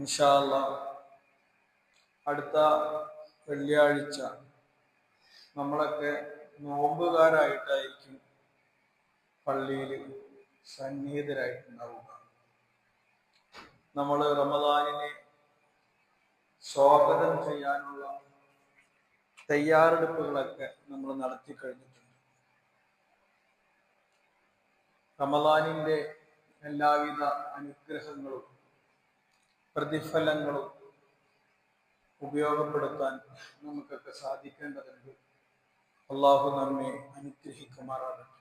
ഇൻഷാല്ല അടുത്ത വെള്ളിയാഴ്ച നമ്മളൊക്കെ നോമ്പുകാരായിട്ടായിരിക്കും പള്ളിയിൽ സന്നിഹിതരായിട്ടുണ്ടാവുക. നമ്മൾ റമദാനിനെ സ്വാഗതം ചെയ്യാനുള്ള തയ്യാറെടുപ്പുകളൊക്കെ നമ്മൾ നടത്തി കഴിഞ്ഞിട്ടുണ്ട്. റമദാനിന്റെ എല്ലാവിധ അനുഗ്രഹങ്ങളും പ്രതിഫലങ്ങളും ഉപയോഗപ്പെടുത്താൻ നമുക്കൊക്കെ സാധിക്കേണ്ടതുണ്ട്. അള്ളാഹു നമ്മെ അനുഗ്രഹിക്കുമാറാകട്ടെ.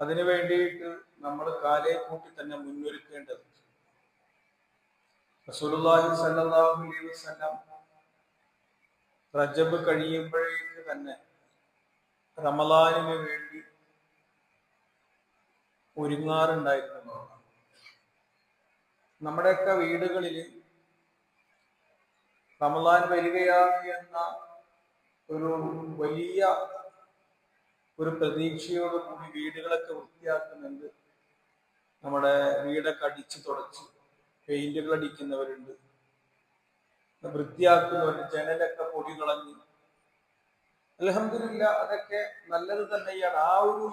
അതിനു വേണ്ടിയിട്ട് നമ്മൾ കാലേ കൂട്ടി തന്നെ മുന്നൊരുക്കേണ്ടതുണ്ട്. റസൂലുള്ളാഹി സല്ലല്ലാഹു അലൈഹി വസല്ലം റജബ് കഴിയുമ്പോഴേക്ക് തന്നെ റമലാനിന് വേണ്ടി ഒരുങ്ങാറുണ്ടായിരുന്നു. നമ്മുടെയൊക്കെ വീടുകളിൽ റമദാൻ വരികയാണ് എന്ന ഒരു വലിയ ഒരു പ്രതീക്ഷയോട് കൂടി വീടുകളൊക്കെ വൃത്തിയാക്കുന്നുണ്ട്. നമ്മുടെ വീടൊക്കെ അടിച്ചു തുടച്ച് പെയിന്റുകൾ അടിക്കുന്നവരുണ്ട്. വൃത്തിയാക്കുന്നവരുണ്ട്. ജനലൊക്കെ പൊടി കളഞ്ഞ്. അലഹമില്ല അതൊക്കെ നല്ലത് തന്നെയാണ്. ആ ഒരു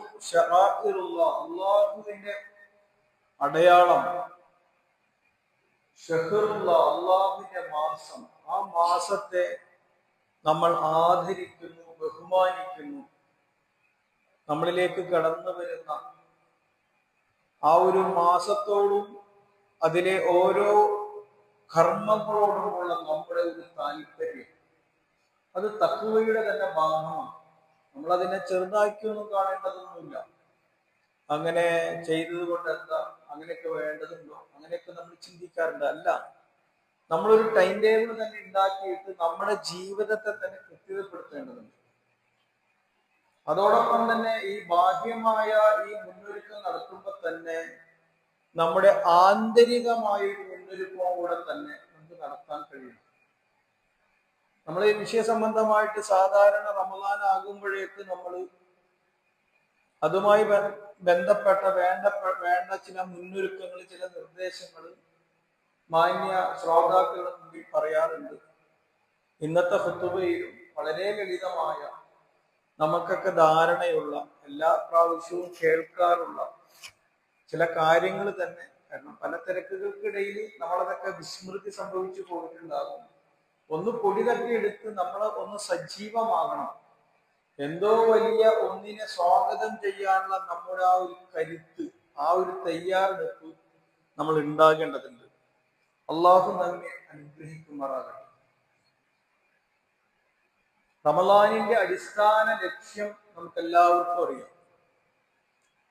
അള്ളാഹുവിന്റെ അടയാളം ഷഹറുള്ള അള്ളാഹുവിന്റെ മാസം. ആ മാസത്തെ നമ്മൾ ആദരിക്കുന്നു ബഹുമാനിക്കുന്നു. നമ്മളിലേക്ക് കടന്നു വരുന്ന ആ ഒരു മാസത്തോടും അതിലെ ഓരോ കർമ്മങ്ങളോടുമുള്ള നമ്മുടെ ഒരു താല്പര്യം. അത് തക്കുവയുടെ തന്നെ ഭാഗമാണ്. നമ്മൾ അതിനെ ചെറുതാക്കിയൊന്നും കാണേണ്ടതൊന്നുമില്ല. അങ്ങനെ ചെയ്തത് കൊണ്ട് എന്താ? അങ്ങനെയൊക്കെ വേണ്ടതുണ്ടോ? അങ്ങനെയൊക്കെ നമ്മൾ ചിന്തിക്കാറുണ്ട്. അല്ല നമ്മളൊരു ടൈം ടേബിൾ തന്നെ ഉണ്ടാക്കിയിട്ട് നമ്മുടെ ജീവിതത്തെ തന്നെ കൃത്യതപ്പെടുത്തേണ്ടതുണ്ട്. അതോടൊപ്പം തന്നെ ഈ ബാഹ്യമായ ഈ മുന്നൊരുക്കം നടത്തുമ്പോൾ തന്നെ നമ്മുടെ ആന്തരികമായ ഒരു മുന്നൊരുക്കവും കൂടെ തന്നെ നമുക്ക് നടത്താൻ കഴിയും നമ്മൾ ഈ വിഷയ സംബന്ധമായിട്ട് സാധാരണ റമദാൻ ആകുമ്പോഴേക്ക് നമ്മൾ അതുമായി ബന്ധപ്പെട്ട വേണ്ട വേണ്ട ചില മുന്നൊരുക്കങ്ങൾ ചില നിർദ്ദേശങ്ങൾ മാന്യ ശ്രോതാക്കളുടെ മുമ്പിൽ പറയാറുണ്ട്. ഇന്നത്തെ ഹുത്തുബയിലും വളരെ ലളിതമായ നമുക്കൊക്കെ ധാരണയുള്ള എല്ലാ പ്രാവശ്യവും കേൾക്കാറുള്ള ചില കാര്യങ്ങൾ തന്നെ കാരണം പല തിരക്കുകൾക്കിടയിൽ നമ്മളതൊക്കെ വിസ്മൃതി സംഭവിച്ചു പോയിട്ടുണ്ടാകും. ഒന്ന് പൊടി തട്ടി എടുത്ത് നമ്മൾ ഒന്ന് സജീവമാകണം. എന്തോ വലിയ ഒന്നിനെ സ്വാഗതം ചെയ്യാനുള്ള നമ്മുടെ ആ ഒരു കരുത്ത് ആ ഒരു തയ്യാറെടുപ്പ് നമ്മൾ ഉണ്ടാകേണ്ടതുണ്ട്. അള്ളാഹു നമ്മെ അനുഗ്രഹിക്കുമാറാകട്ടെ. റമലാനിന്റെ അടിസ്ഥാന ലക്ഷ്യം നമുക്ക് എല്ലാവർക്കും അറിയാം.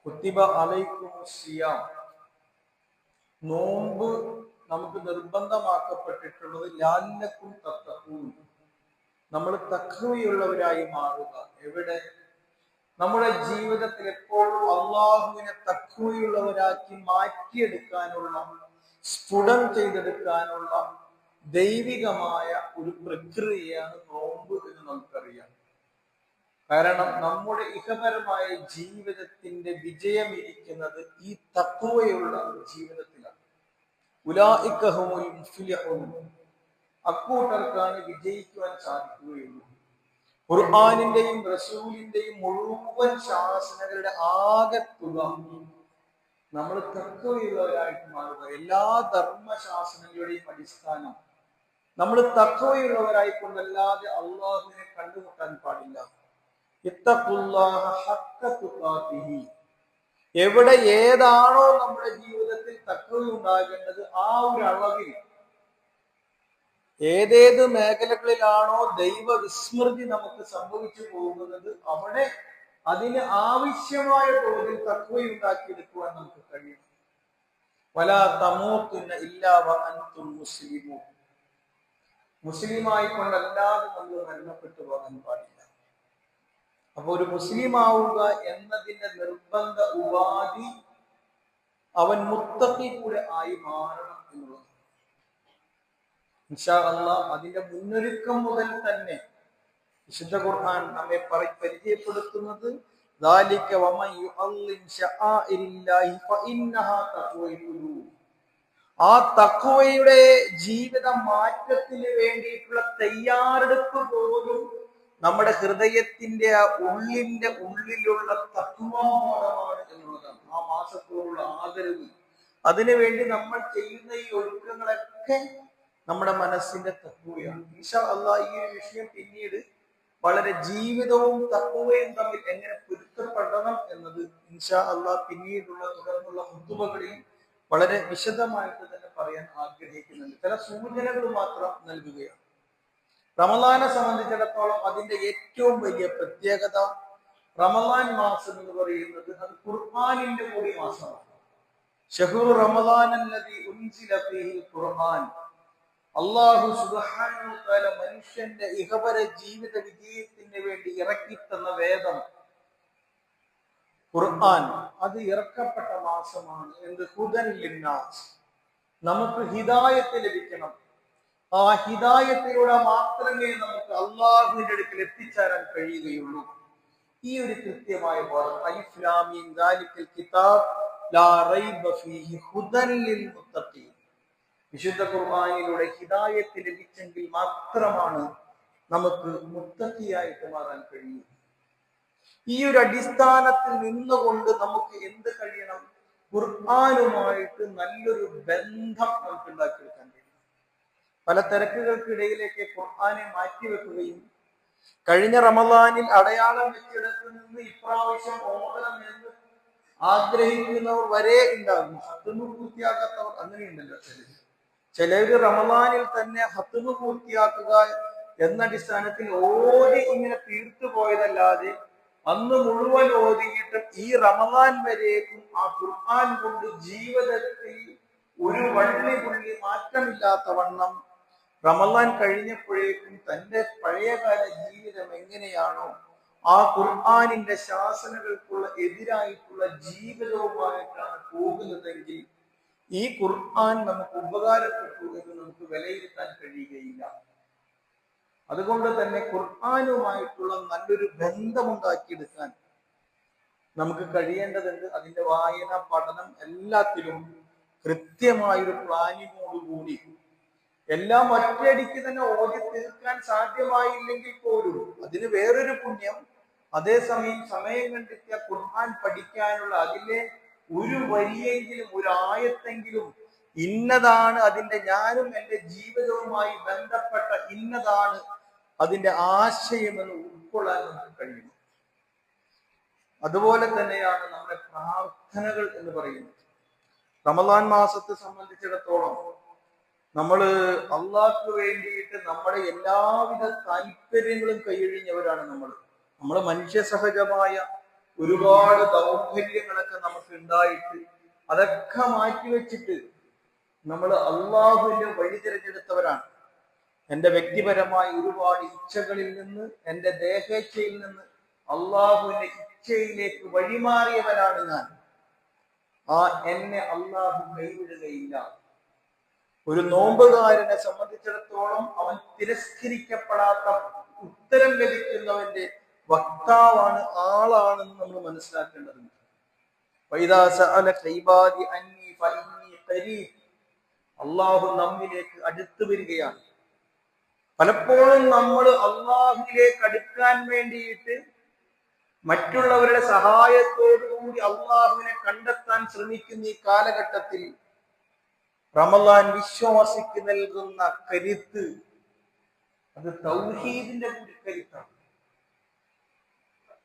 കുത്തിബ അലൈക്കും സിയാം. നോമ്പ് നമുക്ക് നിർബന്ധമാക്കപ്പെട്ടിട്ടുള്ളത് ലാല്ലക്കും തത്തക്കും നമ്മൾ തക്കവയുള്ളവരായി മാറുക. എവിടെ? നമ്മുടെ ജീവിതത്തിൽ എപ്പോഴും അള്ളാഹുവിനെ തക്കവയുള്ളവരാക്കി മാറ്റിയെടുക്കാനുള്ള സ്ഫുടം ചെയ്തെടുക്കാനുള്ള ദൈവികമായ ഒരു പ്രക്രിയയാണ് നോമ്പ് എന്ന് നമുക്കറിയാം. കാരണം നമ്മുടെ ഇഹപരമായ ജീവിതത്തിന്റെ വിജയം ഇരിക്കുന്നത് ഈ തത്വയുള്ള ജീവിതത്തിലാണ്. മുഫ്ലിഹൂൻ. അക്കൂട്ടർക്കാണ് വിജയിക്കുവാൻ സാധിക്കുകയുള്ളൂ. ഖുർആാനിന്റെയും റസൂലിന്റെയും മുഴുവൻ ശാസനകളുടെ ആകെ തുക നമ്മൾ തത്വയുള്ളവരായിട്ട് മാറുക. എല്ലാ ധർമ്മശാസനങ്ങളുടെയും അടിസ്ഥാനം നമ്മൾ തത്വയുള്ളവരായി കൊണ്ടല്ലാതെ അള്ളാഹുവിനെ കണ്ടുമുട്ടാൻ പാടില്ല. എവിടെ ഏതാണോ നമ്മുടെ ജീവിതത്തിൽ തക്കവ ഉണ്ടാകേണ്ടത് ആ ഒരു അളവിൽ ഏതേത് മേഖലകളിലാണോ ദൈവ വിസ്മൃതി നമുക്ക് സംഭവിച്ചു പോകുന്നത് അവിടെ അതിന് ആവശ്യമായ തോതിൽ തക്കവയുണ്ടാക്കിയെടുക്കുവാൻ നമുക്ക് കഴിയും. വല തമൂത്തുന്ന ഇല്ലാവ മുസ്ലിമോ മുസ്ലിമായി കൊണ്ടല്ലാതെ നമ്മൾ മരണപ്പെട്ടു പോകാൻ പാടില്ല. അപ്പൊ ഒരു മുസ്ലിം ആവുക എന്നതിന്റെ നിർബന്ധ ഉപാധി അവൻ മുത്തക്കി കൂടെ ആയി മാറണം എന്നുള്ളത് അതിന്റെ മുന്നൊരുക്കം മുതൽ തന്നെ വിശുദ്ധ ഖുർആൻ നമ്മെ പരിചയപ്പെടുത്തുന്നത് ആ തക്കുവയുടെ ജീവിത മാറ്റത്തിന് വേണ്ടിയിട്ടുള്ള തയ്യാറെടുപ്പ് പോലും നമ്മുടെ ഹൃദയത്തിന്റെ ഉള്ളിന്റെ ഉള്ളിലുള്ള തത്വബോധമാണ് എന്നുള്ളതാണ്. ആ മാസത്തോടുള്ള ആദരവ്. അതിനുവേണ്ടി നമ്മൾ ചെയ്യുന്ന ഈ ഒരുക്കങ്ങളൊക്കെ നമ്മുടെ മനസ്സിന്റെ തത്വയാണ്. ഈശ അള്ളാ ഈ ഒരു വിഷയം പിന്നീട് വളരെ ജീവിതവും തത്വയും തമ്മിൽ എങ്ങനെ പൊരുത്തപ്പെടണം എന്നത് ഇൻഷാ അള്ളാ പിന്നീടുള്ള തുടർന്നുള്ള ഹുത്തുബകളിൽ വളരെ വിശദമായിട്ട് തന്നെ പറയാൻ ആഗ്രഹിക്കുന്നുണ്ട്. ചില സൂചനകൾ മാത്രം നൽകുകയാണ്. റമദാനെ സംബന്ധിച്ചിടത്തോളം അതിന്റെ ഏറ്റവും വലിയ പ്രത്യേകത റമദാൻ മാസം എന്ന് പറയുന്നത് അത് ഖുർആാനിന്റെ കൂടി മാസമാണ്. ഷഹുർ റമദാൻ ഖുർആൻ. അള്ളാഹു തആല മനുഷ്യന്റെ ഇഹപര ജീവിത വിജയത്തിന് വേണ്ടി ഇറക്കിത്തന്ന വേദം. ഖുർആൻ അത് ഇറക്കപ്പെട്ട മാസമാണ്. എന്ത്? ഹുദൻ ലിന്നാസ്. നമുക്ക് ഹിദായത്ത് ലഭിക്കണം. ആ ഹിതായത്തിലൂടെ മാത്രമേ നമുക്ക് അള്ളാഹുവിന്റെ അടുക്കൽ എത്തിച്ചേരാൻ കഴിയുകയുള്ളൂ. ഈ ഒരു കൃത്യമായ ബോധം. കിതാബ് ലാ റൈബ ഫീഹി ഹുദൻ ലിൽ മുത്തഖീൻ. വിശുദ്ധ ഖുർആനിലൂടെ ഹിദായത്ത് ലഭിച്ചെങ്കിൽ മാത്രമാണ് നമുക്ക് മുത്തക്കിയായിട്ട് മാറാൻ കഴിയും. ഈ ഒരു അടിസ്ഥാനത്തിൽ നിന്നുകൊണ്ട് നമുക്ക് എന്ത് കഴിയണം? ഖുർആാനുമായിട്ട് നല്ലൊരു ബന്ധം നമുക്ക് ഉണ്ടാക്കിയെടുക്കാൻ കഴിയും. പല തിരക്കുകൾക്കിടയിലേക്ക് ഖുർആാനെ മാറ്റിവെക്കുകയും കഴിഞ്ഞ റമദാനിൽ അടയാളം വെച്ചിടത്ത് നിന്ന് ഇപ്രാവശ്യം ഓടണം എന്ന് ആഗ്രഹിക്കുന്നവർ വരെ ഉണ്ടാകും. ഹത്തുമ പൂർത്തിയാക്കാത്തവർ അങ്ങനെയുണ്ടല്ലോ. ചിലര് ചിലര് റമദാനിൽ തന്നെ ഹത്തുമ പൂർത്തിയാക്കുക എന്ന അടിസ്ഥാനത്തിൽ ഓതി ഇങ്ങനെ തീർത്തു പോയതല്ലാതെ അന്ന് മുഴുവൻ ഓതിയിട്ട് ഈ റമദാൻ വരേക്കും ആ ഖുർആൻ കൊണ്ട് ജീവിതത്തിൽ ഒരു വള്ളി പുള്ളി മാറ്റമില്ലാത്ത വണ്ണം റമദാൻ കഴിഞ്ഞപ്പോഴേക്കും തന്റെ പഴയകാല ജീവിതം എങ്ങനെയാണോ ആ ഖുർആാനിന്റെ ശാസനകൾക്കുള്ള എതിരായിട്ടുള്ള ജീവിതവുമായിട്ടാണ് പോകുന്നതെങ്കിൽ ഈ ഖുർആൻ നമുക്ക് ഉപകാരപ്പെട്ടു എന്ന് നമുക്ക് വിലയിരുത്താൻ കഴിയുകയില്ല. അതുകൊണ്ട് തന്നെ ഖുർആാനുമായിട്ടുള്ള നല്ലൊരു ബന്ധമുണ്ടാക്കിയെടുക്കാൻ നമുക്ക് കഴിയേണ്ടതുണ്ട്. അതിന്റെ വായന പഠനം എല്ലാത്തിലും കൃത്യമായൊരു പ്ലാനിങ്ങോടുകൂടി. എല്ലാം ഒറ്റയടിക്ക് തന്നെ ഓടി തീർക്കാൻ സാധ്യമായില്ലെങ്കിൽ പോലും അതിന് വേറൊരു പുണ്യം അതേസമയം സമയം കണ്ടെത്തിയ ഖുർആൻ പഠിക്കാനുള്ള അതിലെ ഒരു വരിയെങ്കിലും ഒരു ആയത്തെങ്കിലും ഇന്നതാണ് അതിന്റെ ഞാനും എന്റെ ജീവിതവുമായി ബന്ധപ്പെട്ട ഇന്നതാണ് അതിന്റെ ആശയമെന്ന് ഉൾക്കൊള്ളാൻ നമുക്ക് കഴിയും അതുപോലെ തന്നെയാണ് നമ്മുടെ പ്രാർത്ഥനകൾ എന്ന് പറയുന്നത്. റമദാൻ മാസത്തെ സംബന്ധിച്ചിടത്തോളം നമ്മൾ അള്ളാഹ്ക്ക് വേണ്ടിയിട്ട് നമ്മുടെ എല്ലാവിധ താല്പര്യങ്ങളും കൈയൊഴിഞ്ഞവരാണ് നമ്മൾ നമ്മൾ മനുഷ്യ സഹജമായ ഒരുപാട് ദൗർഭല്യങ്ങളൊക്കെ നമുക്ക് ഉണ്ടായിട്ട് അതൊക്കെ മാറ്റിവെച്ചിട്ട് നമ്മൾ അള്ളാഹുവിന്റെ വഴി തിരഞ്ഞെടുത്തവരാണ്. എന്റെ വ്യക്തിപരമായ ഒരുപാട് ഇച്ഛകളിൽ നിന്ന് എന്റെ ദേഹേച്ഛയിൽ നിന്ന് അള്ളാഹുവിന്റെ ഇച്ഛയിലേക്ക് വഴിമാറിയവനാണ് ഞാൻ. ആ എന്നെ അള്ളാഹു കൈവിടുകയില്ല. ഒരു നോമ്പുകാരനെ സംബന്ധിച്ചിടത്തോളം അവൻ തിരസ്കരിക്കപ്പെടാത്ത ഉത്തരം ലഭിക്കുന്നവന്റെ വക്താവാണ് ആളാണെന്ന് നമ്മൾ മനസ്സിലാക്കേണ്ടതുണ്ട്. അള്ളാഹു നമ്മിലേക്ക് അടുത്തു വരികയാണ്. പലപ്പോഴും നമ്മൾ അള്ളാഹുവിലേക്ക് അടുക്കാൻ വേണ്ടിയിട്ട് മറ്റുള്ളവരുടെ സഹായത്തോടുകൂടി അള്ളാഹുവിനെ കണ്ടെത്താൻ ശ്രമിക്കുന്ന ഈ കാലഘട്ടത്തിൽ റമലാൻ വിശ്വാസിക്ക് നൽകുന്ന കരുത്ത് അത് തൗഹീദിന്റെ കൂടി കരുത്താണ്.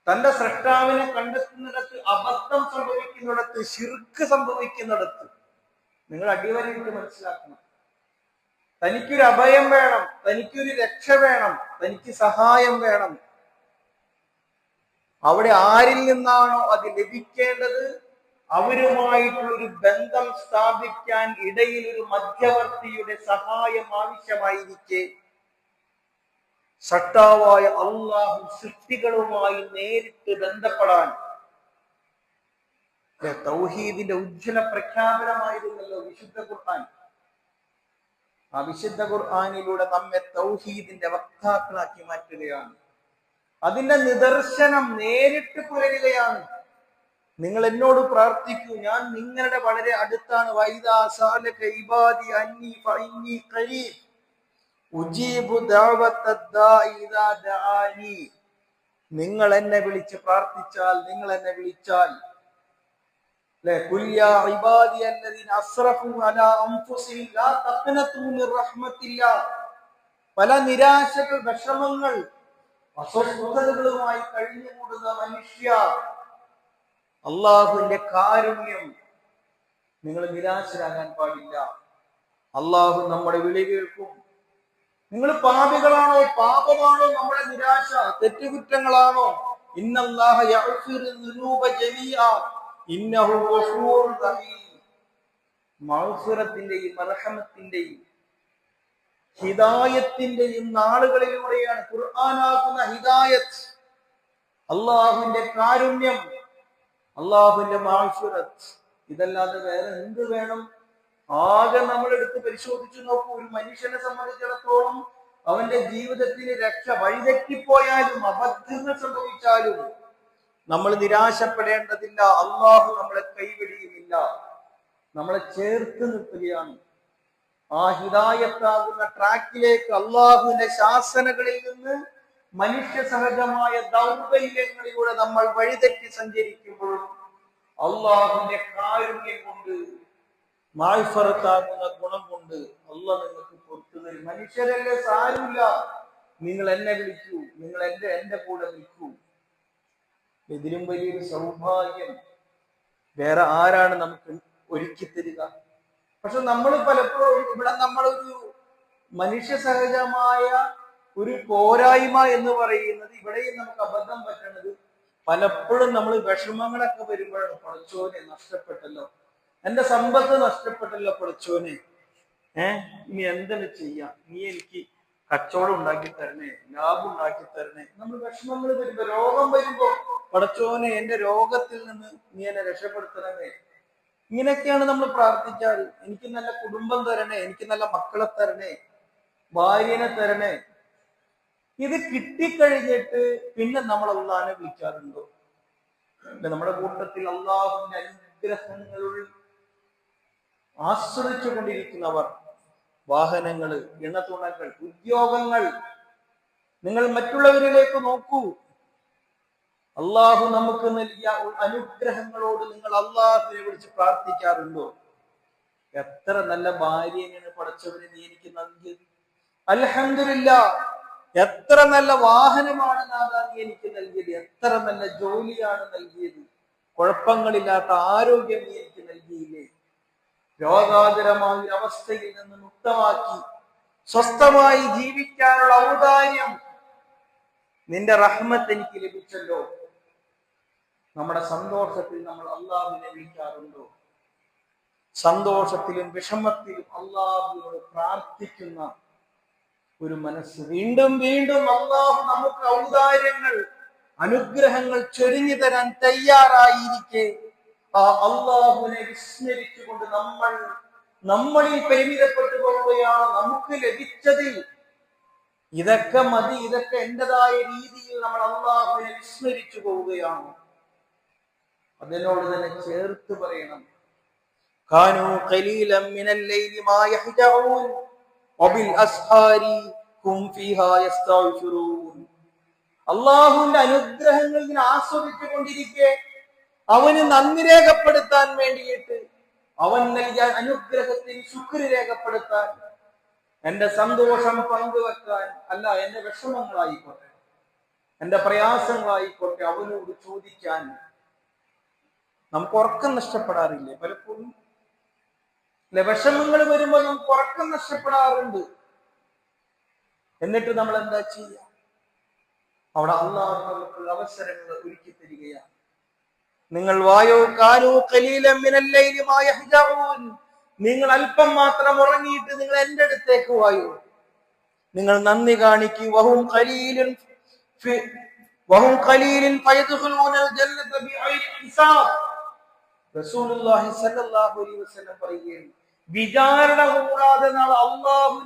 തന്റെ സൃഷ്ടാവിനെ കണ്ടെത്തുന്നിടത്ത് അബദ്ധം സംഭവിക്കുന്നിടത്ത് ശിർക്ക് സംഭവിക്കുന്നിടത്ത് നിങ്ങൾ അടിവരയിട്ട് മനസ്സിലാക്കണം. തനിക്കൊരു അഭയം വേണം തനിക്കൊരു രക്ഷ വേണം തനിക്ക് സഹായം വേണം. അവിടെ ആരിൽ നിന്നാണോ അത് ലഭിക്കേണ്ടത്? അവരുമായിട്ടുള്ളൊരു ബന്ധം സ്ഥാപിക്കാൻ ഇടയിൽ ഒരു മധ്യവർത്തിയുടെ സഹായം ആവശ്യമായിരിക്കെ. സട്ടാവായ അള്ളാഹു സൃഷ്ടികളുമായി നേരിട്ട് ബന്ധപ്പെടാൻ. തൗഹീദിന്റെ ഉജ്ജ്വല പ്രഖ്യാപനമായിരുന്നല്ലോ വിശുദ്ധ ഖുർആൻ. ആ വിശുദ്ധ ഖുർആാനിലൂടെ നമ്മെ തൗഹീദിന്റെ വക്താക്കളാക്കി മാറ്റുകയാണ്. അതിന്റെ നിദർശനം നേരിട്ട് പുലരുകയാണ്. നിങ്ങൾ എന്നോട് പ്രാർത്ഥിക്കൂ ഞാൻ നിങ്ങളുടെ വളരെ അടുത്താണ്. വൈദാ സാലക ഇബാദി അന്നി ഫഇന്നി ഖരീബ്. നിങ്ങൾ എന്നെ വിളിച്ച് പ്രാർത്ഥിച്ചാൽ നിങ്ങൾ എന്നെ വിളിച്ചാൽ. പല നിരാശകൾ വിഷമങ്ങൾ അസ്വസ്ഥതകളുമായി കഴിഞ്ഞുകൂടുന്ന മനുഷ്യ. അള്ളാഹുവിന്റെ കാരുണ്യം നിങ്ങൾ നിരാശരാകാൻ പാടില്ല. അള്ളാഹു നമ്മുടെ വിളി കേൾക്കും. നിങ്ങൾ പാപികളാണോ? പാപമാണോ നമ്മുടെ നിരാശ? തെറ്റുകുറ്റങ്ങളാണോ? ഹിതായത്തിന്റെയും നാളുകളിലൂടെയാണ് ഖുർആനാകുന്ന ഹിദായത്ത്. അള്ളാഹുവിന്റെ കാരുണ്യം അള്ളാഹുവിന്റെ മാഷുറത്ത് ഇതല്ലാതെ വേറെ എന്ത് വേണം? ആകെ നമ്മൾ എടുത്ത് പരിശോധിച്ചു നോക്കൂ ഒരു മനുഷ്യനെ സംബന്ധിച്ചിടത്തോളം അവന്റെ ജീവിതത്തിന് രക്ഷ വഴിതെറ്റിപ്പോയാലും അബദ്ധങ്ങൾ സംഭവിച്ചാലും നമ്മൾ നിരാശപ്പെടേണ്ടതില്ല. അള്ളാഹു നമ്മളെ കൈവിടിയുമില്ല നമ്മളെ ചേർത്ത് നിർത്തുകയാണ്. ആ ഹിതായത്താകുന്ന ട്രാക്കിലേക്ക് അള്ളാഹുവിന്റെ ശാസനകളിൽ നിന്ന് മനുഷ്യ സഹജമായ ദൗർബല്യങ്ങളിലൂടെ നമ്മൾ വഴിതെറ്റി സഞ്ചരിക്കുമ്പോഴും അള്ളാഹുവിന്റെ കാരുണ്യം കൊണ്ട് മായ്ഫറത്താകുന്ന ഗുണം കൊണ്ട് അല്ല നിങ്ങൾക്ക് പുറത്തു തരും. മനുഷ്യരല്ലേ സാരമില്ല. നിങ്ങൾ എന്നെ വിളിക്കൂ. നിങ്ങൾ എന്റെ എന്റെ കൂടെ നിൽക്കൂ. ഇതിലും വലിയൊരു സൗഭാഗ്യം. വേറെ ആരാണ് നമുക്ക് ഒരുക്കി തരിക? പക്ഷെ നമ്മൾ പലപ്പോഴും ഇവിടെ നമ്മളൊരു മനുഷ്യ സഹജമായ ഒരു പോരായ്മ എന്ന് പറയുന്നത് ഇവിടെയും നമുക്ക് അബദ്ധം പറ്റണത് പലപ്പോഴും നമ്മൾ വിഷമങ്ങളൊക്കെ വരുമ്പോഴാണ്. പഠിച്ചോനെ നഷ്ടപ്പെട്ടല്ലോ. എന്റെ സമ്പത്ത് നഷ്ടപ്പെട്ടല്ലോ പഠിച്ചോനെ ഏഹ് ഇനി എന്താണ് ചെയ്യാം? നീ എനിക്ക് കച്ചവടം ഉണ്ടാക്കി തരണേ ലാഭം ഉണ്ടാക്കി തരണേ. നമ്മൾ വിഷമങ്ങൾ വരുമ്പോ രോഗം വരുമ്പോ പടച്ചോനെ എന്റെ രോഗത്തിൽ നിന്ന് നീ എന്നെ രക്ഷപ്പെടുത്തണമേ. ഇങ്ങനെയൊക്കെയാണ് നമ്മൾ പ്രാർത്ഥിച്ചാൽ എനിക്ക് നല്ല കുടുംബം തരണേ എനിക്ക് നല്ല മക്കളെ തരണേ ഭാര്യനെ തരണേ. ഇത് കിട്ടിക്കഴിഞ്ഞിട്ട് പിന്നെ നമ്മൾ അള്ളഹാനെ വിളിക്കാറുണ്ടോ? നമ്മുടെ കൂട്ടത്തിൽ അള്ളാഹുവിന്റെ അനുഗ്രഹങ്ങൾ ആസ്വദിച്ചു കൊണ്ടിരിക്കുന്നവർ വാഹനങ്ങൾ ഇണതുണകൾ ഉദ്യോഗങ്ങൾ നിങ്ങൾ മറ്റുള്ളവരിലേക്ക് നോക്കൂ. അള്ളാഹു നമുക്ക് നൽകിയ അനുഗ്രഹങ്ങളോട് നിങ്ങൾ അള്ളാഹുവിനെ വിളിച്ച് പ്രാർത്ഥിക്കാറുണ്ടോ? എത്ര നല്ല ഭാര്യനെയാണ് പടച്ചവനെ നീ എനിക്ക് നൽകിയത്. അലഹമില്ല എത്ര നല്ല വാഹനമാണ് നാഥാ നീ എനിക്ക് നൽകിയത്. എത്ര നല്ല ജോലിയാണ് നൽകിയത്. കുഴപ്പങ്ങളില്ലാത്ത ആരോഗ്യം നീ എനിക്ക് നൽകിയില്ലേ? രോഗാതുരമായ അവസ്ഥയിൽ നിന്ന് മുക്തമാക്കി സ്വസ്ഥമായി ജീവിക്കാനുള്ള ഔദാര്യം നിന്റെ റഹ്മത്ത് എനിക്ക് ലഭിച്ചല്ലോ. നമ്മുടെ സന്തോഷത്തിൽ നമ്മൾ അള്ളാഹുവിനെ വിളിക്കാറുണ്ടോ? സന്തോഷത്തിലും വിഷമത്തിലും അള്ളാഹുവിനോട് പ്രാർത്ഥിക്കുന്ന ഒരു മനസ്സ്. വീണ്ടും വീണ്ടും അള്ളാഹു നമുക്ക് ഔദാര്യങ്ങൾ അനുഗ്രഹങ്ങൾ ചൊരിഞ്ഞു തരാൻ തയ്യാറായിരിക്കെ. ആ അള്ളാഹുവിനെ വിസ്മരിച്ചുകൊണ്ട് നമ്മൾ നമ്മളിൽ പരിമിതപ്പെട്ടു പോവുകയാണ് നമുക്ക് ലഭിച്ചതിൽ ഇതൊക്കെ മതി ഇതൊക്കെ എന്റേതായ രീതിയിൽ നമ്മൾ അള്ളാഹുവിനെ വിസ്മരിച്ചു പോവുകയാണ്. അതിനോട് തന്നെ ചേർത്ത് പറയണം. യസ്തഗ്ഫിറൂൻ. അള്ളാഹുവിന്റെ അനുഗ്രഹങ്ങൾ ഇങ്ങനെ ആസ്വദിച്ചു കൊണ്ടിരിക്കെ അവന് നന്ദി രേഖപ്പെടുത്താൻ വേണ്ടിയിട്ട് അവൻ നൽകിയ അനുഗ്രഹത്തിൽ ശുക്രി രേഖപ്പെടുത്താൻ എന്റെ സന്തോഷം പങ്കുവെക്കാൻ അല്ല എന്റെ വിഷമങ്ങളായിക്കോട്ടെ എന്റെ പ്രയാസങ്ങളായിക്കോട്ടെ അവനോട് ചോദിക്കാൻ നമുക്ക് ഉറക്കം നഷ്ടപ്പെടാറില്ലേ പലപ്പോഴും? അല്ലെ വിഷമങ്ങൾ വരുമ്പോൾ നമുക്ക് ഉറക്കം നഷ്ടപ്പെടാറുണ്ട്. എന്നിട്ട് നമ്മൾ എന്താ ചെയ്യുക? അവിടെ അള്ളാഹു നമുക്കുള്ള അവസരങ്ങൾ ഒരുക്കി തരികയാണ് നിങ്ങൾ വായോ കാലോ കലീലം നിങ്ങൾ അല്പം മാത്രം ഉറങ്ങിയിട്ട് നിങ്ങൾ എന്റെ അടുത്തേക്ക് വായോ. നിങ്ങൾ നന്ദി കാണിക്കും. വഹും ഫി- വഹും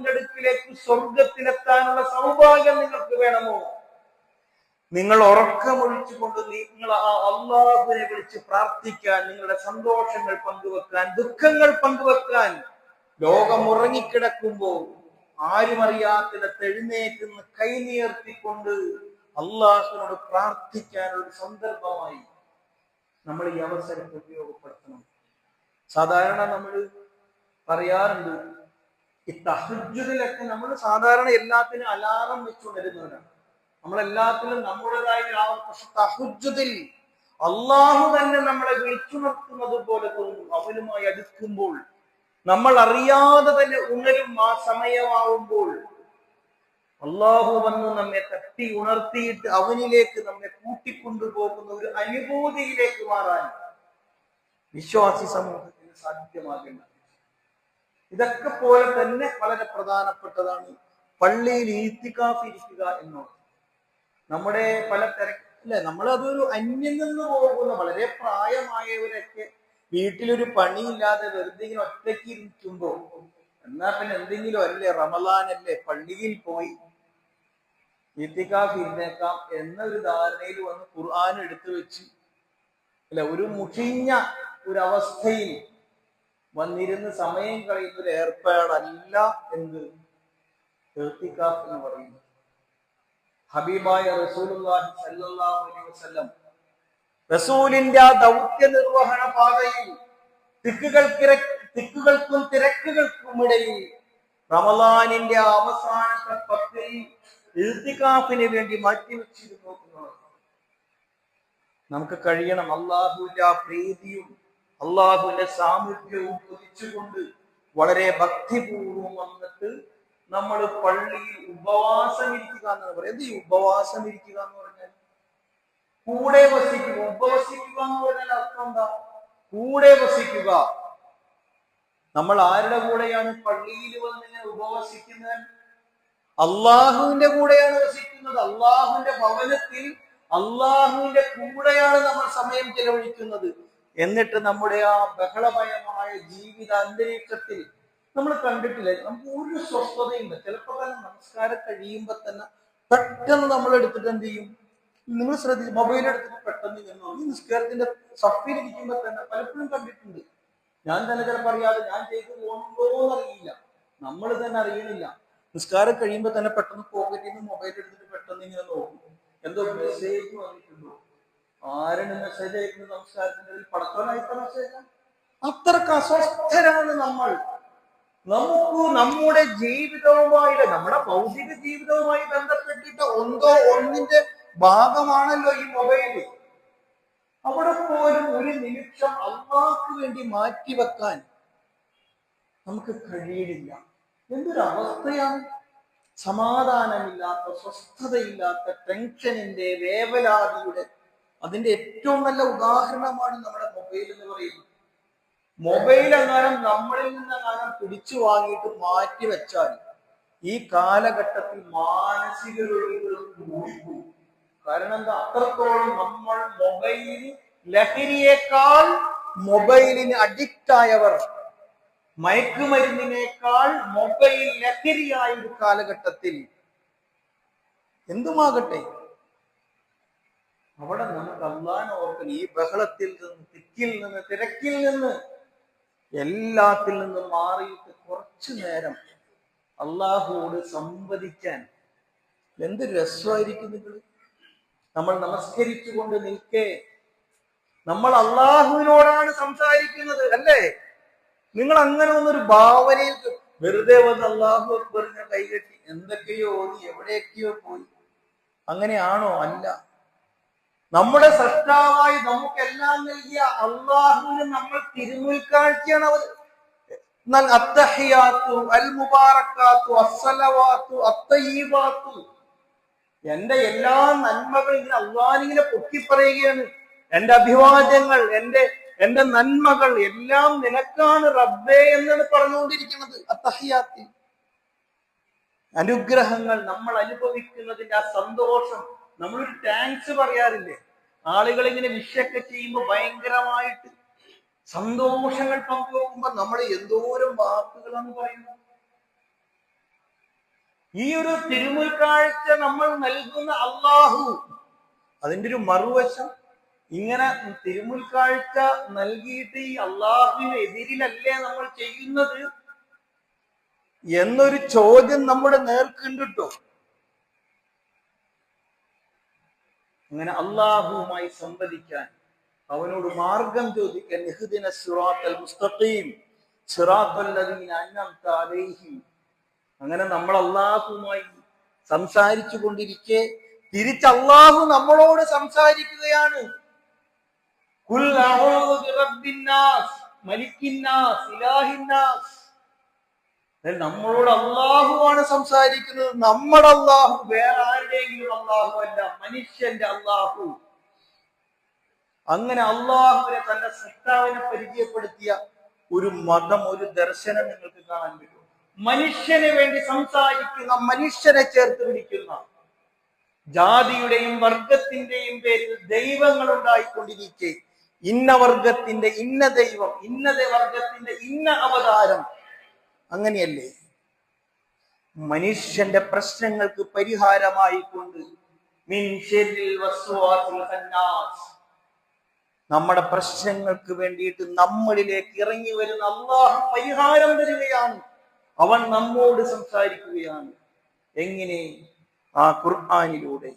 അടുക്കിലേക്ക് സ്വർഗത്തിലെത്താനുള്ള സൗഭാഗ്യം നിങ്ങൾക്ക് വേണമോ? നിങ്ങൾ ഉറക്കമൊഴിച്ചുകൊണ്ട് നിങ്ങൾ അള്ളാഹുവിനെ വിളിച്ച് പ്രാർത്ഥിക്കാൻ നിങ്ങളുടെ സന്തോഷങ്ങൾ പങ്കുവെക്കാൻ ദുഃഖങ്ങൾ പങ്കുവെക്കാൻ ലോകം ഉറങ്ങിക്കിടക്കുമ്പോൾ ആരും അറിയാത്തിടത്ത് എഴുന്നേറ്റുന്ന കൈനീർത്തിക്കൊണ്ട് അള്ളാഹുവിനോട് പ്രാർത്ഥിക്കാനുള്ള ഒരു സന്ദർഭമായി നമ്മൾ ഈ അവസരത്തെ ഉപയോഗപ്പെടുത്തണം. സാധാരണ നമ്മൾ പറയാറുണ്ട് ഈ തഹജുദിലൊക്കെ നമ്മൾ സാധാരണ എല്ലാത്തിനും അലാറം വെച്ചുകൊണ്ടിരുന്നവരാണ്. നമ്മളെല്ലാത്തിലും നമ്മുടേതായ ആ- പക്ഷെ തഹജുദിൽ അള്ളാഹു തന്നെ നമ്മളെ വിളിച്ചുണർത്തുന്നത് പോലെ തോന്നും. അവനുമായി അടുക്കുമ്പോൾ നമ്മൾ അറിയാതെ തന്നെ ഉണരും ആ സമയമാവുമ്പോൾ അള്ളാഹു വന്ന് നമ്മെ തട്ടി ഉണർത്തിയിട്ട് അവനിലേക്ക് നമ്മെ കൂട്ടിക്കൊണ്ടുപോകുന്ന ഒരു അനുഭൂതിയിലേക്ക് മാറാൻ വിശ്വാസി സമൂഹത്തിന് സാധ്യമാകുന്നു ഇതൊക്കെ പോലെ തന്നെ വളരെ പ്രധാനപ്പെട്ടതാണ് പള്ളിയിൽ ഈത്തിക്കാത്തിരിക്കുക എന്നുള്ളത് നമ്മുടെ പല തിരക്ക് അല്ലെ നമ്മൾ അതൊരു അന്യം നിന്ന് പോകുന്ന. വളരെ പ്രായമായവരൊക്കെ വീട്ടിലൊരു പണിയില്ലാതെ വെറുതെ ഇങ്ങനെ ഒറ്റയ്ക്ക് ഇരിക്കുമ്പോ എന്നാ പിന്നെ എന്തെങ്കിലും അല്ലേ റമലാനല്ലേ പള്ളിയിൽ പോയി ഈത്തിക്കാഫ് ഇരുന്നേക്കാം എന്നൊരു ധാരണയിൽ വന്ന് ഖുർആൻ എടുത്തു വെച്ച് അല്ല ഒരു മുഷിഞ്ഞ ഒരു അവസ്ഥയിൽ വന്നിരുന്ന് സമയം കളയുന്ന ഒരു ഏർപ്പാടല്ല എന്ത്? എന്ന് പറയുന്നത്. ഹബീബായ റസൂലുള്ളാഹി അലൈഹി വസല്ലം റസൂലിന്റെ ആ ദൗത്യ നിർവഹണ പാതയിൽ തിക്കുകൾ തിക്കുകൾക്കും ഇടയിൽ റമലാനിന്റെ അവസാനത്തെ പത്തിൽ ഇഴ്ത്തിക്കാഫിന് വേണ്ടി മാറ്റിവെച്ചിരുന്നു വെച്ചിരുന്നു നമുക്ക് കഴിയണം അള്ളാഹുവിന്റെ ആ പ്രീതിയും അള്ളാഹുവിന്റെ സാമീപ്യവും കൊതിച്ചുകൊണ്ട് വളരെ ഭക്തിപൂർവം വന്നിട്ട് നമ്മൾ പള്ളിയിൽ ഉപവാസം ഇരിക്കുക എന്നാണ് പറയുന്നത്. ഈ ഉപവാസം ഇരിക്കുക എന്ന് പറഞ്ഞാൽ കൂടെ വസിക്കുക. ഉപവസിക്കുക എന്ന് പറഞ്ഞാൽ അർത്ഥം എന്താ? കൂടെ വസിക്കുക. നമ്മൾ ആരുടെ കൂടെയാണ് പള്ളിയിൽ വന്നിങ്ങനെ ഉപവസിക്കുന്നത്? അള്ളാഹുവിന്റെ കൂടെയാണ് വസിക്കുന്നത്. അള്ളാഹുവിന്റെ ഭവനത്തിൽ അള്ളാഹുവിന്റെ കൂടെയാണ് നമ്മൾ സമയം ചെലവഴിക്കുന്നത്. എന്നിട്ട് നമ്മുടെ ആ ബഹളമയമായ ജീവിത അന്തരീക്ഷത്തിൽ നമ്മൾ കണ്ടിട്ടില്ല? നമുക്ക് ഒരു സ്വസ്ഥതയില്ല ചിലപ്പോൾ തന്നെ നമസ്കാരം കഴിയുമ്പോ തന്നെ പെട്ടെന്ന് നമ്മൾ എടുത്തിട്ട് എന്ത് ചെയ്യും? നിങ്ങൾ ശ്രദ്ധിച്ചു മൊബൈൽ എടുത്തിട്ട് പെട്ടെന്ന് ചെന്നു ഈ നിസ്കാരത്തിന്റെ സഫയിൽ ഇരിക്കുമ്പോ തന്നെ പലപ്പോഴും കണ്ടിട്ടുണ്ട്. ഞാൻ തന്നെ ചിലപ്പോൾ അറിയാതെ ഞാൻ ചെയ്തു പോകുന്നുണ്ടോ എന്നറിയില്ല നമ്മൾ തന്നെ അറിയണില്ല. നിസ്കാരം കഴിയുമ്പോ തന്നെ പെട്ടെന്ന് പോക്കറ്റിൽ നിന്ന് മൊബൈൽ എടുത്തിട്ട് പെട്ടെന്ന് ഇങ്ങനെ നോക്കും. എന്തോ മെസ്സേജ് വന്നിട്ടുണ്ടോ ആരാണ് മെസ്സേജ് അയക്കുന്നത്? നമസ്കാരത്തിന്റെ പടത്തോനായിട്ട മെസ്സേജ് അത്രയ്ക്ക് അസ്വസ്ഥരാണ് നമ്മൾ. നമുക്ക് നമ്മുടെ ജീവിതവുമായി നമ്മുടെ ഭൗതിക ജീവിതവുമായി ബന്ധപ്പെട്ടിട്ട് ഒന്നോ ഒന്നിന്റെ ഭാഗമാണല്ലോ ഈ മൊബൈൽ അവിടെ പോലും ഒരു നിമിഷം അള്ളാഹ്ക്ക് വേണ്ടി മാറ്റിവെക്കാൻ നമുക്ക് കഴിയില്ല എന്തൊരു അവസ്ഥയാണ്? സമാധാനമില്ലാത്ത സ്വസ്ഥതയില്ലാത്ത ടെൻഷനിന്റെ വേവലാതിയുടെ അതിന്റെ ഏറ്റവും നല്ല ഉദാഹരണമാണ് നമ്മുടെ മൊബൈൽ എന്ന് പറയുന്നത്. മൊബൈൽ എങ്ങാനും നമ്മളിൽ നിന്ന് എങ്ങാനും പിടിച്ചു വാങ്ങിയിട്ട് മാറ്റി വെച്ചാൽ ഈ കാലഘട്ടത്തിൽ മാനസിക രോഗികളും കാരണം എന്താ? അത്രത്തോളം നമ്മൾ മൊബൈൽ ലഹരിയേക്കാൾ മൊബൈലിന് അഡിക്റ്റ് ആയവർ മയക്കുമരുന്നിനേക്കാൾ മൊബൈൽ ലഹരിയായ ഒരു കാലഘട്ടത്തിൽ എന്തുമാകട്ടെ? അവിടെ നമുക്ക് അള്ളാൻ ഓർക്കൽ ഈ ബഹളത്തിൽ നിന്ന് തിക്കിൽ നിന്ന് തിരക്കിൽ നിന്ന് എല്ലാത്തിൽ നിന്നും മാറിയിട്ട് കുറച്ചു നേരം അള്ളാഹുവോട് സംവദിക്കാൻ എന്ത് രസമായിരിക്കും നിങ്ങൾ? നമ്മൾ നമസ്കരിച്ചുകൊണ്ട് നിൽക്കേ. നമ്മൾ അള്ളാഹുവിനോടാണ് സംസാരിക്കുന്നത് അല്ലേ? നിങ്ങൾ അങ്ങനെ ഒന്നൊരു ഭാവനയിൽ വെറുതെ വന്ന് അള്ളാഹു പറഞ്ഞ കൈകെട്ടി എന്തൊക്കെയോ ഓതി എവിടെയൊക്കെയോ പോയി. അങ്ങനെയാണോ? അല്ല. നമ്മുടെ സൃഷ്ടാവായി നമുക്കെല്ലാം നൽകിയ അള്ളാഹുവിന് നമ്മൾ തിരുമുൽക്കാഴ്ചയാണ് അവർ എന്നാൽ അത്തഹിയാത്തു അൽ മുബാറക്കാത്തു അസ്സലവാത്തു എന്റെ എല്ലാ നന്മകളും ഇങ്ങനെ അള്ളാഹിങ്ങനെ പൊട്ടിപ്പറയുകയാണ് എന്റെ അഭിവാദ്യങ്ങൾ എന്റെ എന്റെ നന്മകൾ എല്ലാം നിനക്കാണ് റബ്ബേ എന്നാണ് പറഞ്ഞുകൊണ്ടിരിക്കുന്നത്. അത്തഹിയാത്തി. അനുഗ്രഹങ്ങൾ നമ്മൾ അനുഭവിക്കുന്നതിന്റെ ആ സന്തോഷം നമ്മളൊരു താങ്ക്സ് പറയാറില്ലേ? ആളുകൾ ഇങ്ങനെ വിഷയൊക്കെ ചെയ്യുമ്പോൾ ഭയങ്കരമായിട്ട് സന്തോഷങ്ങൾ പങ്കുവെക്കുമ്പോ നമ്മൾ എന്തോരം വാക്കുകളാണ് പറയുന്നത് ഈ ഒരു തിരുമുൽക്കാഴ്ച നമ്മൾ നൽകുന്ന അള്ളാഹു അതിന്റെ ഒരു മറുവശം ഇങ്ങനെ തിരുമുൽക്കാഴ്ച നൽകിയിട്ട് ഈ അള്ളാഹുവിന് എതിരിലല്ലേ നമ്മൾ ചെയ്യുന്നത്? എന്നൊരു ചോദ്യം നമ്മുടെ നേർക്കുണ്ട് അങ്ങനെ അള്ളാഹുവുമായി സംവദിക്കാൻ അവനോട് മാർഗം ചോദിക്കാൻ അങ്ങനെ നമ്മൾ അള്ളാഹുമായി സംസാരിച്ചു കൊണ്ടിരിക്കെ തിരിച്ച് അള്ളാഹു നമ്മളോട് സംസാരിക്കുകയാണ്. കുൽ ഇലാഹിന്നാസ് നമ്മളോട് അള്ളാഹുവാണ് സംസാരിക്കുന്നത്. നമ്മുടെ അള്ളാഹു വേറെ ആരുടെയെങ്കിലും അള്ളാഹു അല്ല. മനുഷ്യന്റെ അള്ളാഹു. അങ്ങനെ അള്ളാഹുവിനെ തന്റെ സൃഷ്ടാവിനെ പരിചയപ്പെടുത്തിയ ഒരു മതം ഒരു ദർശനം നിങ്ങൾക്ക് കാണാൻ പറ്റും. മനുഷ്യന് വേണ്ടി സംസാരിക്കുന്ന മനുഷ്യനെ ചേർത്ത് പിടിക്കുന്ന ജാതിയുടെയും വർഗത്തിന്റെയും പേരിൽ ദൈവങ്ങൾ ഉണ്ടായിക്കൊണ്ടിരിക്കെ. ഇന്ന വർഗത്തിന്റെ ഇന്ന ദൈവം ഇന്ന വർഗത്തിന്റെ ഇന്ന അവതാരം അങ്ങനെയല്ലേ? മനുഷ്യന്റെ പ്രശ്നങ്ങൾക്ക് പരിഹാരമായി കൊണ്ട്. നമ്മുടെ പ്രശ്നങ്ങൾക്ക് വേണ്ടിയിട്ട് നമ്മളിലേക്ക് ഇറങ്ങി വരുന്ന അള്ളാഹു പരിഹാരം തരികയാണ്. അവൻ നമ്മോട് സംസാരിക്കുകയാണ്. എങ്ങനെ? ആ ഖുർആാനിലൂടെ.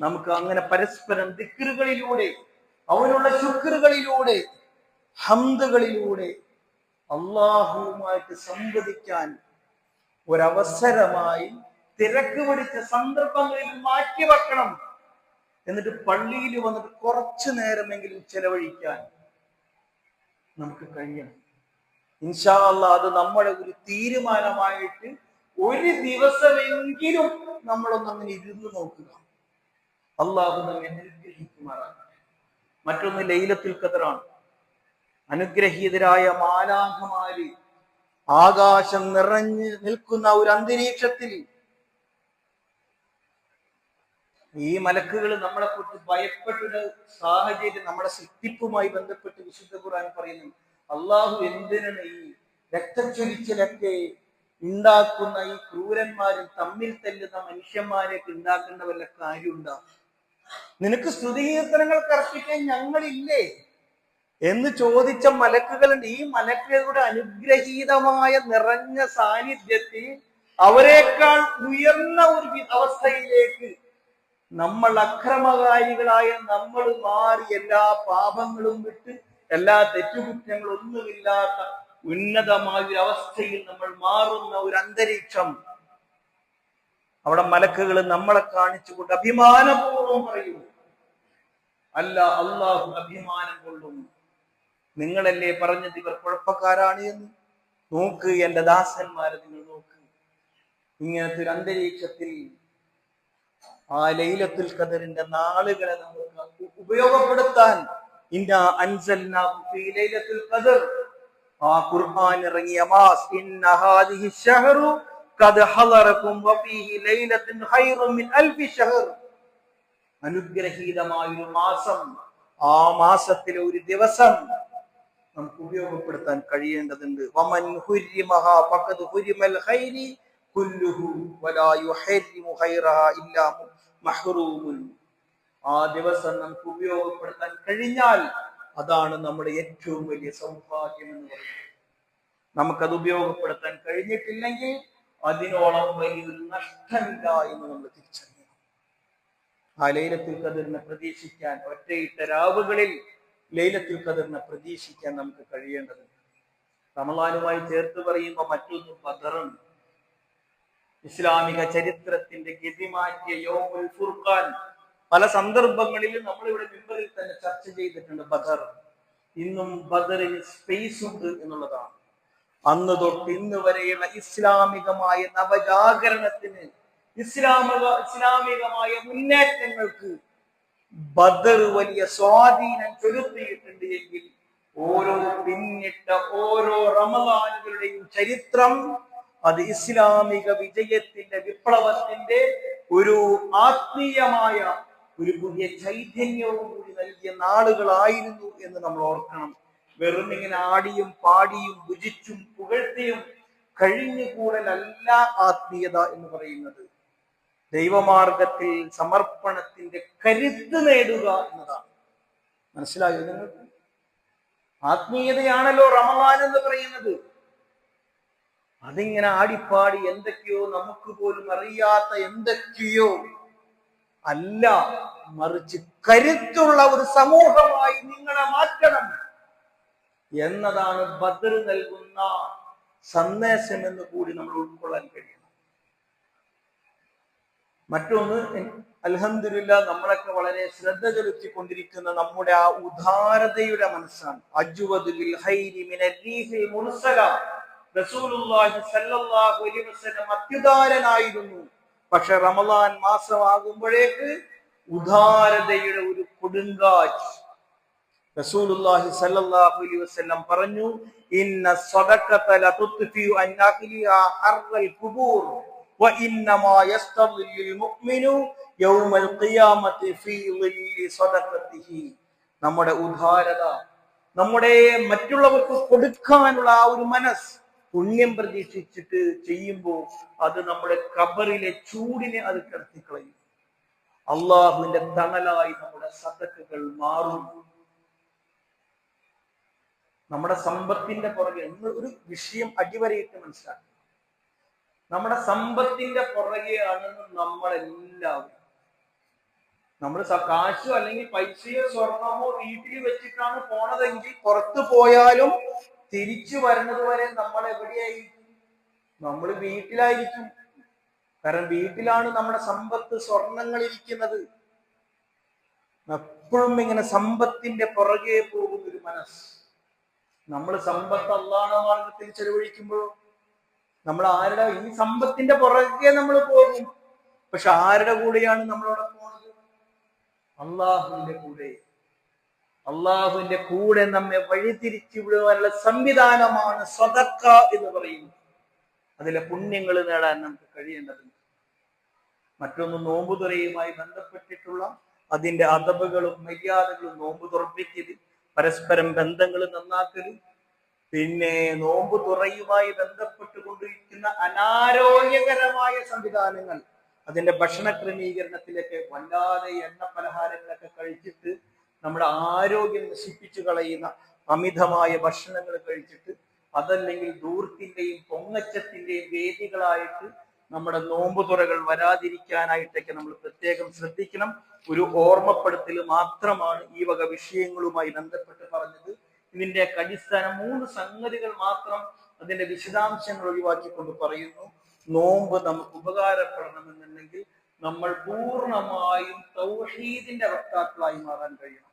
നമുക്ക് അങ്ങനെ പരസ്പരം ദിക്കറുകളിലൂടെ അവനുള്ള ശുക്രുകളിലൂടെ ഹംദുകളിലൂടെ അള്ളാഹുവുമായിട്ട് സംവദിക്കാൻ ഒരവസരമായി തിരക്ക് പിടിച്ച സന്ദർഭങ്ങളിൽ മാറ്റി വെക്കണം. എന്നിട്ട് പള്ളിയിൽ വന്നിട്ട് കുറച്ചു നേരമെങ്കിലും ചെലവഴിക്കാൻ നമുക്ക് കഴിയണം. ഇൻഷാ അല്ലാ അത് നമ്മുടെ ഒരു തീരുമാനമായിട്ട് ഒരു ദിവസമെങ്കിലും നമ്മളൊന്ന് അങ്ങനെ ഇരുന്ന് നോക്കുക. അള്ളാഹു നമ്മെ അനുഗ്രഹിക്കുമാറാകട്ടെ. മറ്റൊന്ന് ലൈലത്തിൽ ഖദറാണ്. അനുഗ്രഹീതരായ മാലാഖമാര് ആകാശം നിറഞ്ഞു നിൽക്കുന്ന ഒരു അന്തരീക്ഷത്തിൽ ഈ മലക്കുകൾ നമ്മളെ കുറിച്ച് ഭയപ്പെട്ടൊരു സാഹചര്യം നമ്മുടെ സൃഷ്ടിപ്പുമായി ബന്ധപ്പെട്ട് വിശുദ്ധ ഖുർആൻ പറയുന്നു അള്ളാഹു എന്തിനാണ് ഈ രക്തച്ചൊരിച്ചിലൊക്കെ ഉണ്ടാക്കുന്ന ഈ ക്രൂരന്മാരും തമ്മിൽ തല്ലുന്ന മനുഷ്യന്മാരെയൊക്കെ ഉണ്ടാക്കേണ്ട വല്ല കാര്യമുണ്ടാകും നിനക്ക് സ്തുതികീർത്തനങ്ങൾക്ക് അർപ്പിക്കാൻ ഞങ്ങളില്ലേ? എന്ന് ചോദിച്ച മലക്കുകളുണ്ട്. ഈ മലക്കുകളുടെ അനുഗ്രഹീതമായ നിറഞ്ഞ സാന്നിധ്യത്തിൽ അവരെക്കാൾ ഉയർന്ന ഒരു അവസ്ഥയിലേക്ക് നമ്മൾ അക്രമകാരികളായ നമ്മൾ മാറി എല്ലാ പാപങ്ങളും വിട്ട് എല്ലാ തെറ്റുകുറ്റങ്ങളും ഒന്നുമില്ലാത്ത ഉന്നതമായ ഒരു അവസ്ഥയിൽ നമ്മൾ മാറുന്ന ഒരു അന്തരീക്ഷം. അവിടെ മലക്കുകൾ നമ്മളെ കാണിച്ചുകൊണ്ട് അഭിമാനപൂർവം പറയുന്നു അല്ല അള്ളാഹു അഭിമാനം കൊള്ളും നിങ്ങളല്ലേ പറഞ്ഞത്? ഇവർ കുഴപ്പക്കാരാണ് എന്ന്. നോക്ക് എന്റെ ദാസന്മാരെ നിങ്ങൾ നോക്ക്. ഇങ്ങനത്തെ ഒരു അന്തരീക്ഷത്തിൽ ആ ലൈലത്തുൽ ഖദറിന്റെ നാളുകളെ നമുക്ക് ഉപയോഗപ്പെടുത്താൻ ലൈലത്തുൽ ഖദർ. ആ ഖുർആൻ ഇന്ന ഹാദിഹി ഷഹറു ഖദ് മിൻ അനുഗ്രഹീതമായ ഒരു മാസം ആ മാസത്തിലെ ഒരു ദിവസം നമുക്ക് ഉപയോഗപ്പെടുത്താൻ കഴിയേണ്ടതുണ്ട്. വമൻ ഹുരിമഹ ഹുരിമൽ കുല്ലുഹു വലാ ഇല്ലാ മഹ്റൂമുൻ. ആ ദിവസം നമുക്ക് ഉപയോഗപ്പെടുത്താൻ കഴിഞ്ഞാൽ അതാണ് നമ്മുടെ ഏറ്റവും വലിയ സൗഭാഗ്യം എന്ന് പറയുന്നത്. നമുക്കത് ഉപയോഗപ്പെടുത്താൻ കഴിഞ്ഞിട്ടില്ലെങ്കിൽ അതിനോളം വലിയൊരു നഷ്ടമില്ല എന്ന് നമ്മൾ തിരിച്ചറിയണം. ആ ലൈലത്തിൽ ഖദറിനെ പ്രതീക്ഷിക്കാൻ ഒറ്റയിട്ട രാവുകളിൽ ലൈലത്തുൽ ഖദറിനെ പ്രതീക്ഷിക്കാൻ നമുക്ക് കഴിയേണ്ടത് റമലാനുമായി ചേർത്ത് പറയുമ്പോൾ മറ്റൊന്ന് ബദറുണ്ട് ഇസ്ലാമിക ചരിത്രത്തിന്റെ ഗതി മാറ്റിയ യോമുൽ ഫുർഖാൻ പല സന്ദർഭങ്ങളിലും നമ്മൾ ഇവിടെ മെമ്പറിൽ തന്നെ ചർച്ച ചെയ്തിട്ടുണ്ട് ബദർ. ഇന്നും ബദറിന് സ്പേസ് ഉണ്ട് എന്നുള്ളതാണ്. അന്ന് തൊട്ട് ഇന്ന് വരെയുള്ള ഇസ്ലാമികമായ നവജാഗരണത്തിന് ഇസ്ലാമിക ഇസ്ലാമികമായ മുന്നേറ്റങ്ങൾക്ക് ബദർ വലിയ സ്വാധീനം ചെലുത്തിയിട്ടുണ്ട് എങ്കിൽ ഓരോ പിന്നിട്ട ഓരോ റമദാനുകളുടെയും ചരിത്രം അത് ഇസ്ലാമിക വിജയത്തിന്റെ വിപ്ലവത്തിന്റെ ഒരു ആത്മീയമായ ഒരു പുതിയ ചൈതന്യവും കൂടി നൽകിയ നാളുകളായിരുന്നു എന്ന് നമ്മൾ ഓർക്കണം. വെറും ഇങ്ങനെ ആടിയും പാടിയും രുചിച്ചും പുകഴ്ത്തിയും കഴിഞ്ഞുകൂടലല്ല ആത്മീയത എന്ന് പറയുന്നത്. ദൈവമാർഗത്തിൽ സമർപ്പണത്തിന്റെ കരുത്ത് നേടുക എന്നതാണ്. മനസ്സിലായോ നിങ്ങൾക്ക്? ആത്മീയതയാണല്ലോ റമദാൻ എന്ന് പറയുന്നത്. അതിങ്ങനെ ആടിപ്പാടി എന്തൊക്കെയോ നമുക്ക് പോലും അറിയാത്ത എന്തൊക്കെയോ അല്ല മറിച്ച് കരുത്തുള്ള ഒരു സമൂഹമായി നിങ്ങളെ മാറ്റണം എന്നതാണ് ബദർ നൽകുന്ന സന്ദേശം എന്ന് കൂടി നമ്മൾ ഉൾക്കൊള്ളാൻ കഴിയണം മറ്റൊന്ന് അൽഹംദുലില്ല നമ്മളൊക്കെ വളരെ ശ്രദ്ധ ചെലുത്തിക്കൊണ്ടിരിക്കുന്ന നമ്മുടെ ആ ഉദാരതയുടെ മനസ്സാണ്. അത്യുദാരനായിരുന്നു. പക്ഷെ റമദാൻ മാസമാകുമ്പോഴേക്ക് ഉദാരതയുടെ ഒരു കൊടുങ്കാറ്റ് റസൂലുള്ളാഹി അലൈഹി വസല്ലം പറഞ്ഞു ഇന്ന നമ്മുടെ ഉദാരത നമ്മുടെ മറ്റുള്ളവർക്ക് കൊടുക്കാനുള്ള ആ ഒരു മനസ്സ് പുണ്യം പ്രതീക്ഷിച്ചിട്ട് ചെയ്യുമ്പോൾ അത് നമ്മുടെ കബറിലെ ചൂടിനെ അത് കിടത്തിക്കളയും. അള്ളാഹുവിന്റെ തണലായി നമ്മുടെ സതക്കുകൾ മാറും. നമ്മുടെ സമ്പത്തിന്റെ പുറകെ ഒരു വിഷയം അടിവരയിട്ട് മനസ്സിലാക്കും നമ്മുടെ സമ്പത്തിന്റെ പുറകെയാണെന്ന് നമ്മളെല്ലാവരും നമ്മൾ കാശോ അല്ലെങ്കിൽ പൈസയോ സ്വർണമോ വീട്ടിൽ വെച്ചിട്ടാണ് പോണതെങ്കിൽ പുറത്തു പോയാലും തിരിച്ചു വരുന്നത് വരെ നമ്മൾ എവിടെയായിരിക്കും നമ്മൾ വീട്ടിലായിരിക്കും. കാരണം വീട്ടിലാണ് നമ്മുടെ സമ്പത്ത് സ്വർണങ്ങൾ ഇരിക്കുന്നത്. എപ്പോഴും ഇങ്ങനെ സമ്പത്തിന്റെ പുറകെ പോകുന്ന ഒരു മനസ്സ്. നമ്മൾ സമ്പത്ത് അള്ളാഹ മാർഗത്തിൽ ചെലവഴിക്കുമ്പോഴോ നമ്മൾ ആരുടെ ഈ സമ്പത്തിന്റെ പുറകെ നമ്മൾ പോകും. പക്ഷെ ആരുടെ കൂടെയാണ് നമ്മളവിടെ പോണത് അള്ളാഹുവിന്റെ കൂടെ. അള്ളാഹുവിന്റെ കൂടെ നമ്മെ വഴിതിരിച്ചു വിടുവാനുള്ള സംവിധാനമാണ് സ്വതക്ക എന്ന് പറയുന്നത്. അതിലെ പുണ്യങ്ങൾ നേടാൻ നമുക്ക് കഴിയേണ്ടതുണ്ട്. മറ്റൊന്ന് നോമ്പു തുറയുമായി ബന്ധപ്പെട്ടിട്ടുള്ള അതിന്റെ അതബുകളും മര്യാദകളും നോമ്പ് പരസ്പരം ബന്ധങ്ങൾ നന്നാക്കൽ പിന്നെ നോമ്പ് തുറയുമായി ബന്ധപ്പെട്ടുകൊണ്ടിരിക്കുന്ന അനാരോഗ്യകരമായ സംവിധാനങ്ങൾ അതിന്റെ ഭക്ഷണ ക്രമീകരണത്തിലൊക്കെ വല്ലാതെ എണ്ണ പലഹാരങ്ങളൊക്കെ കഴിച്ചിട്ട് നമ്മുടെ ആരോഗ്യം നശിപ്പിച്ചു കളയുന്ന അമിതമായ ഭക്ഷണങ്ങൾ കഴിച്ചിട്ട് അതല്ലെങ്കിൽ ദൂർത്തിന്റെയും പൊങ്ങച്ചത്തിന്റെയും വേദികളായിട്ട് നമ്മുടെ നോമ്പ് തുറകൾ വരാതിരിക്കാനായിട്ടൊക്കെ നമ്മൾ പ്രത്യേകം ശ്രദ്ധിക്കണം. ഒരു ഓർമ്മപ്പെടുത്തൽ മാത്രമാണ് ഈ വക വിഷയങ്ങളുമായി ബന്ധപ്പെട്ട് പറഞ്ഞത്. ഇതിന്റെ അടിസ്ഥാനം മൂന്ന് സംഗതികൾ മാത്രം അതിന്റെ വിശദാംശങ്ങൾ ഒഴിവാക്കിക്കൊണ്ട് പറയുന്നു. നോമ്പ് നമുക്ക് ഉപകാരപ്പെടണമെന്നുണ്ടെങ്കിൽ നമ്മൾ പൂർണമായും തൗഹീദിന്റെ വക്താക്കളായി മാറാൻ കഴിയണം.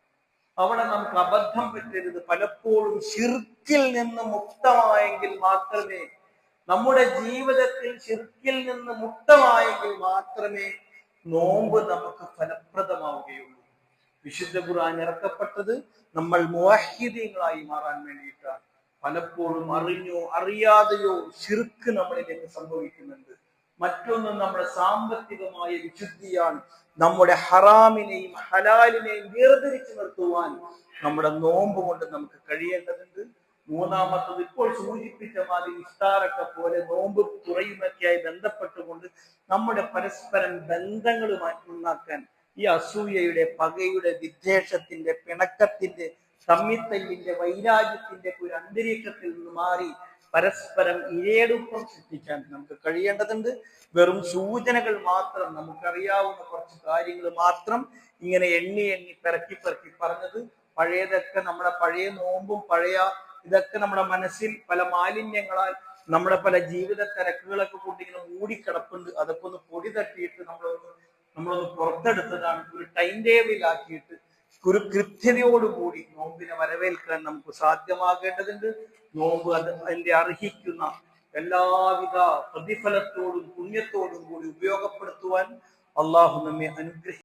അവിടെ നമുക്ക് അബദ്ധം പറ്റരുത്. പലപ്പോഴും ശിർക്കിൽ നിന്ന് മുക്തമായെങ്കിൽ മാത്രമേ നമ്മുടെ ജീവിതത്തിൽ ശിർക്കിൽ നിന്ന് മുക്തമായെങ്കിൽ മാത്രമേ നോമ്പ് നമുക്ക് ഫലപ്രദമാവുകയുള്ളൂ. വിശുദ്ധ ഖുർആൻ ഇറക്കപ്പെട്ടത് നമ്മൾ മുവാഹിദീങ്ങളായി മാറാൻ വേണ്ടിയിട്ടാണ്. പലപ്പോഴും അറിഞ്ഞോ അറിയാതെയോ ശിർക്ക് നമ്മളിലേക്ക് സംഭവിക്കുന്നുണ്ട്. മറ്റൊന്ന് നമ്മുടെ സാമ്പത്തികമായ വിശുദ്ധിയാണ്. നമ്മുടെ ഹറാമിനെയും ഹലാലിനെയും വേർതിരിച്ചു നിർത്തുവാൻ നമ്മുടെ നോമ്പ് കൊണ്ട് നമുക്ക് കഴിയേണ്ടതുണ്ട്. മൂന്നാമത്തത് ഇപ്പോൾ സൂചിപ്പിച്ച മാതിരി ഇഫ്താറൊക്കെ പോലെ നോമ്പ് തുറയുമൊക്കെയായി ബന്ധപ്പെട്ടുകൊണ്ട് നമ്മുടെ പരസ്പരം ബന്ധങ്ങൾ നന്നാക്കാൻ ഈ അസൂയയുടെ പകയുടെ വിദ്വേഷത്തിന്റെ പിണക്കത്തിന്റെ തമ്മിത്തല്ലിന്റെ വൈരാഗ്യത്തിന്റെ ഒരു അന്തരീക്ഷത്തിൽ നിന്ന് മാറി പരസ്പരം ഇരയെടുപ്പം സൃഷ്ടിക്കാൻ നമുക്ക് കഴിയേണ്ടതുണ്ട്. വെറും സൂചനകൾ മാത്രം നമുക്കറിയാവുന്ന കുറച്ച് കാര്യങ്ങൾ മാത്രം ഇങ്ങനെ എണ്ണി എണ്ണി പെറക്കി പെറക്കി പറഞ്ഞത്. പഴയതൊക്കെ നമ്മുടെ പഴയ നോമ്പും പഴയ ഇതൊക്കെ നമ്മുടെ മനസ്സിൽ പല മാലിന്യങ്ങളാൽ നമ്മുടെ പല ജീവിത തിരക്കുകളൊക്കെ കൊണ്ട് ഇങ്ങനെ മൂടിക്കിടപ്പുണ്ട്. അതൊക്കെ ഒന്ന് പൊടി തട്ടിയിട്ട് നമ്മളൊന്ന് നമ്മളൊന്ന് പുറത്തെടുത്തതാണ്. ഒരു ടൈം ടേബിളാക്കിയിട്ട് ഒരു കൃത്യതയോടുകൂടി നോമ്പിനെ വരവേൽക്കാൻ നമുക്ക് സാധ്യമാകേണ്ടതുണ്ട്. നോമ്പ് അത് അതിന്റെ അർഹിക്കുന്ന എല്ലാവിധ പ്രതിഫലത്തോടും പുണ്യത്തോടും കൂടി ഉപയോഗപ്പെടുത്തുവാൻ അള്ളാഹു നമ്മെ അനുഗ്രഹിക്കും